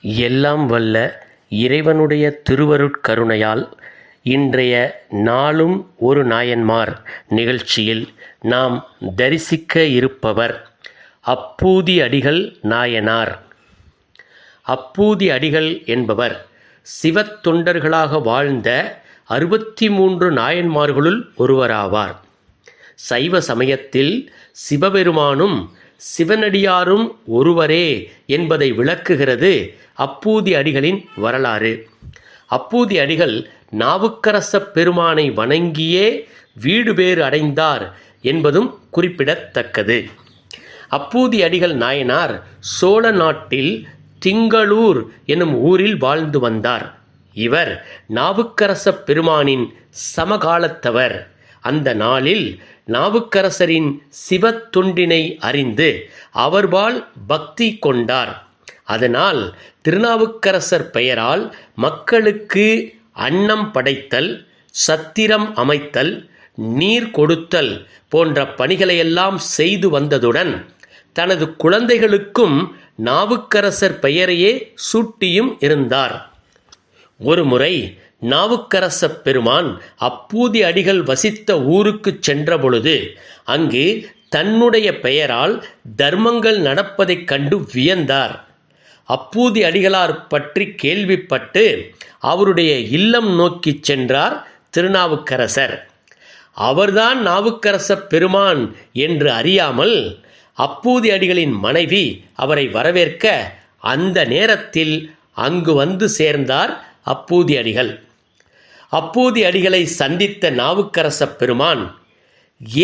எல்லாம் வல்ல இறைவனுடைய திருவருட்கருணையால் இன்றைய நாளும் ஒரு நாயன்மார் நிகழ்ச்சியில் நாம் தரிசிக்க இருப்பவர் அப்பூதி அடிகள் நாயனார். அப்பூதி அடிகள் என்பவர் சிவத் தொண்டர்களாக வாழ்ந்த அறுபத்தி மூன்று நாயன்மார்களுள் ஒருவராவார். சைவ சமயத்தில் சிவபெருமானும் சிவனடியாரும் ஒருவரே என்பதை விளக்குகிறது அப்பூதி அடிகளின் வரலாறு. அப்பூதி அடிகள் நாவுக்கரச பெருமானை வணங்கியே வீடு பேறு அடைந்தார் என்பதும் குறிப்பிடத்தக்கது. அப்பூதி அடிகள் நாயனார் சோழ நாட்டில் திங்களூர் எனும் ஊரில் வாழ்ந்து வந்தார். இவர் நாவுக்கரச பெருமானின் சமகாலத்தவர். அந்த நாளில் நாவுக்கரசரின் சிவத்தொண்டினை அறிந்து அவர்பால் பக்தி கொண்டார். அதனால் திருநாவுக்கரசர் பெயரால் மக்களுக்கு அன்னம் படைத்தல் சத்திரம் அமைத்தல் நீர் கொடுத்தல் போன்ற பணிகளையெல்லாம் செய்து வந்ததுடன் தனது குழந்தைகளுக்கும் நாவுக்கரசர் பெயரையே சூட்டியும் இருந்தார். ஒருமுறை நாவுக்கரச பெருமான் அப்பூதி அடிகள் வசித்த ஊருக்குச் சென்றபொழுது அங்கு தன்னுடைய பெயரால் தர்மங்கள் நடப்பதைக் கண்டு வியந்தார். அப்பூதி அடிகளார் பற்றி கேள்விப்பட்டு அவருடைய இல்லம் நோக்கிச் சென்றார் திருநாவுக்கரசர். அவர்தான் நாவுக்கரச பெருமான் என்று அறியாமல் அப்பூதி அடிகளின் மனைவி அவரை வரவேற்க அந்த நேரத்தில் அங்கு வந்து சேர்ந்தார் அப்பூதி அடிகள் அப்பூதி அடிகளை சந்தித்த நாவுக்கரச பெருமான்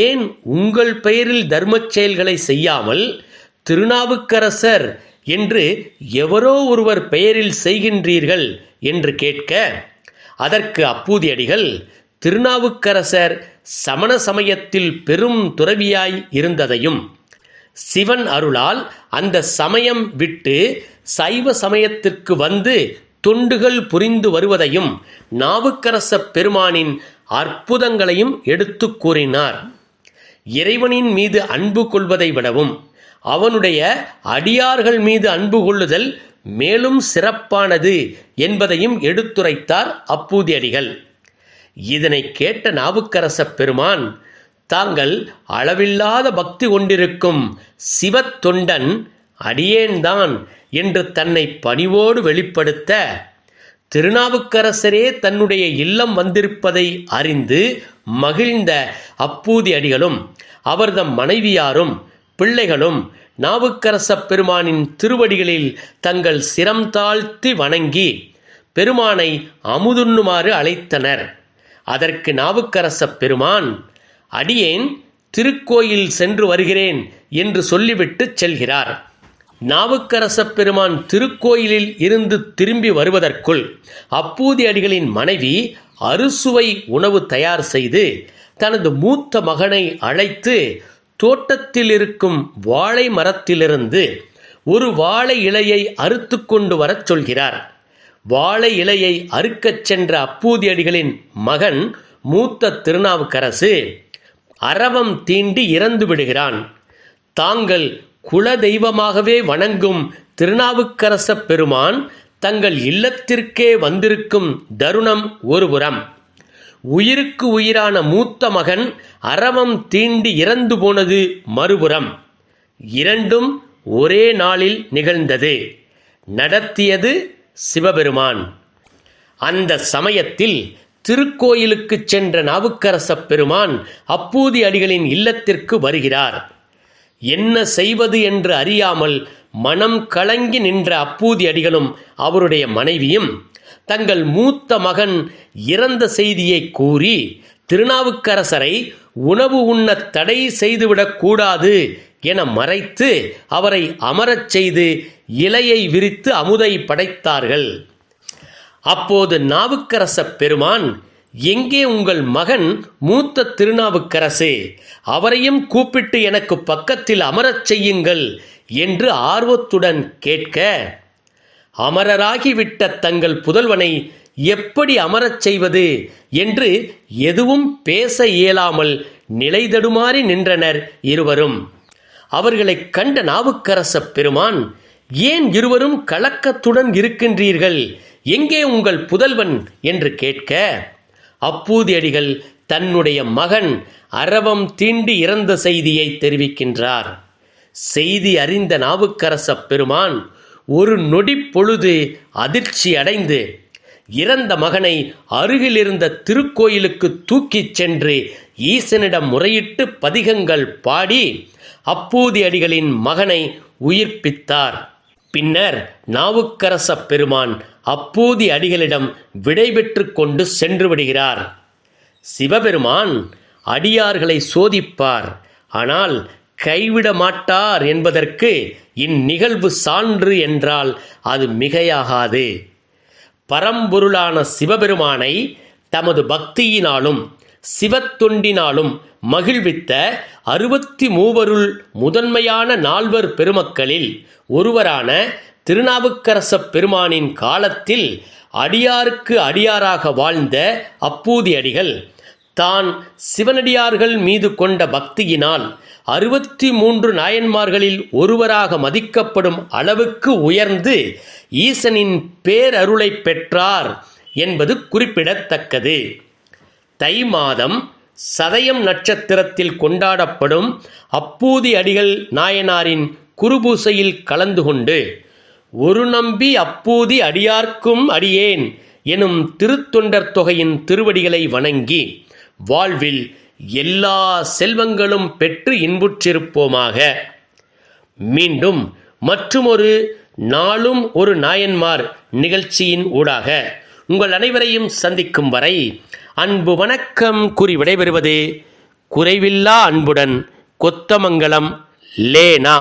ஏன் உங்கள் பெயரில் தர்மச் செயல்களை செய்யாமல் திருநாவுக்கரசர் என்று எவரோ ஒருவர் பெயரில் செய்கின்றீர்கள்? என்று கேட்க அதற்கு அப்பூதி அடிகள் திருநாவுக்கரசர் சமண சமயத்தில் பெரும் துறவியாய் இருந்ததையும் சிவன் அருளால் அந்த சமயம் விட்டு சைவ சமயத்திற்கு வந்து தொண்டுகள் புரிந்து வருவதையும் நாவுக்கரச பெருமானின் அற்புதங்களையும் எடுத்து கூறினார். இறைவனின் மீது அன்பு கொள்வதை விடவும் அவனுடைய அடியார்கள் மீது அன்பு கொள்ளுதல் மேலும் சிறப்பானது என்பதையும் எடுத்துரைத்தார் அப்பூதி அடிகள் இதனை கேட்ட நாவுக்கரச பெருமான் தாங்கள் அளவில்லாத பக்தி கொண்டிருக்கும் சிவத் தொண்டன் அடியேன்தான் என்று தன்னை பணிவோடு வெளிப்படுத்த திருநாவுக்கரசரே தன்னுடைய இல்லம் வந்திருப்பதை அறிந்து மகிழ்ந்த அப்பூதி அடிகளும் அவர்தம் மனைவியாரும் பிள்ளைகளும் நாவுக்கரச பெருமானின் திருவடிகளில் தங்கள் சிரம் தாழ்த்தி வணங்கி பெருமானை அமுதுண்ணுமாறு அழைத்தனர். அதற்கு நாவுக்கரச பெருமான் அடியேன் திருக்கோயில் சென்று வருகிறேன் என்று சொல்லிவிட்டு செல்கிறார். நாவுக்கரசப் பெருமான் திருக்கோயிலில் இருந்து திரும்பி வருவதற்குள் அப்பூதி அடிகளின் மனைவி அறுசுவை உணவு தயார் செய்து தனது மூத்த மகனை அழைத்து தோட்டத்தில் இருக்கும் வாழை மரத்திலிருந்து ஒரு வாழை இலையை அறுத்து கொண்டு வரச் சொல்கிறார். வாழை இலையை அறுக்கச் சென்ற அப்பூதி அடிகளின் மகன் மூத்த திருநாவுக்கரசு அரவம் தீண்டி இறந்து விடுகிறான். தாங்கள் குல தெய்வமாகவே வணங்கும் திருநாவுக்கரச பெருமான் தங்கள் இல்லத்திற்கே வந்திருக்கும் தருணம் ஒருபுறம் உயிருக்கு உயிரான மூத்த மகன் அரவம் தீண்டி இறந்து போனது மறுபுறம். இரண்டும் ஒரே நாளில் நிகழ்ந்தது. நடத்தியது சிவபெருமான். அந்த சமயத்தில் திருக்கோயிலுக்குச் சென்ற நாவுக்கரச பெருமான் அப்பூதி அடிகளின் இல்லத்திற்கு வருகிறார். என்ன செய்வது என்று அறியாமல் மனம் கலங்கி நின்ற அப்பூதி அடிகளும் அவருடைய மனைவியும் தங்கள் மூத்த மகன் இறந்த செய்தியை கூறி திருநாவுக்கரசரை உணவு உண்ண தடை செய்துவிடக் கூடாது என மறைத்து அவரை அமரச் செய்து இலையை விரித்து அமுதை படைத்தார்கள். அப்போது நாவுக்கரச பெருமான் எங்கே உங்கள் மகன் மூத்த திருநாவுக்கரசே? அவரையும் கூப்பிட்டு எனக்கு பக்கத்தில் அமரச் செய்யுங்கள் என்று ஆர்வத்துடன் கேட்க அமரராகிவிட்ட தங்கள் புதல்வனை எப்படி அமரச் செய்வது என்று எதுவும் பேச இயலாமல் நிலைதடுமாறி நின்றனர் இருவரும். அவர்களைக் கண்ட நாவுக்கரச பெருமான் ஏன் இருவரும் கலக்கத்துடன் இருக்கின்றீர்கள்? எங்கே உங்கள் புதல்வன்? என்று கேட்க அப்பூதி அடிகள் தன்னுடைய மகன் அரவம் தீண்டி இறந்த செய்தியை தெரிவிக்கின்றார். செய்தி அறிந்த நாவுக்கரசப் பெருமான் ஒரு நொடி பொழுது அதிர்ச்சி அடைந்து இறந்த மகனை அருகிலிருந்த திருக்கோயிலுக்கு தூக்கிச் சென்று ஈசனிடம் முறையிட்டு பதிகங்கள் பாடி அப்பூதி அடிகளின் மகனை உயிர்ப்பித்தார். பின்னர் நாவுக்கரசப் பெருமான் அப்பூதி அடிகளிடம் விடைபெற்று கொண்டு சென்று விடுகிறார். சிவபெருமான் அடியார்களை சோதிப்பார். ஆனால் கைவிட மாட்டார் என்பதற்கு இந்நிகழ்வு சான்று என்றால் அது மிகையாகாது. பரம்பொருளான சிவபெருமானை தமது பக்தியினாலும் சிவத்தொண்டினாலும் மகிழ்வித்த அறுபத்தி மூவருள் முதன்மையான நால்வர் பெருமக்களில் ஒருவரான திருநாவுக்கரசப் பெருமானின் காலத்தில் அடியாருக்கு அடியாராக வாழ்ந்த அப்பூதி அடிகள் தான் சிவனடியார்கள் மீது கொண்ட பக்தியினால் அறுபத்தி மூன்று நாயன்மார்களில் ஒருவராக மதிக்கப்படும் அளவுக்கு உயர்ந்து ஈசனின் பேரருளை பெற்றார் என்பது குறிப்பிடத்தக்கது. தை மாதம் சதயம் நட்சத்திரத்தில் கொண்டாடப்படும் அப்பூதி அடிகள் நாயனாரின் குருபூசையில் கலந்து கொண்டு ஒரு நம்பி அப்பூதி அடியார்க்கும் அடியேன் எனும் திருத்தொண்டர் தொகையின் திருவடிகளை வணங்கி வாழ்வில் எல்லா செல்வங்களும் பெற்று இன்புற்றிருப்போமாக. மீண்டும் மற்றுமொரு நாளும் ஒரு நாயன்மார் நிகழ்ச்சியின் ஊடாக. உங்கள் அனைவரையும் சந்திக்கும் வரை அன்பு வணக்கம் கூறி விடைபெறுவது குறைவில்லா அன்புடன் கொத்தமங்கலம் லேனா.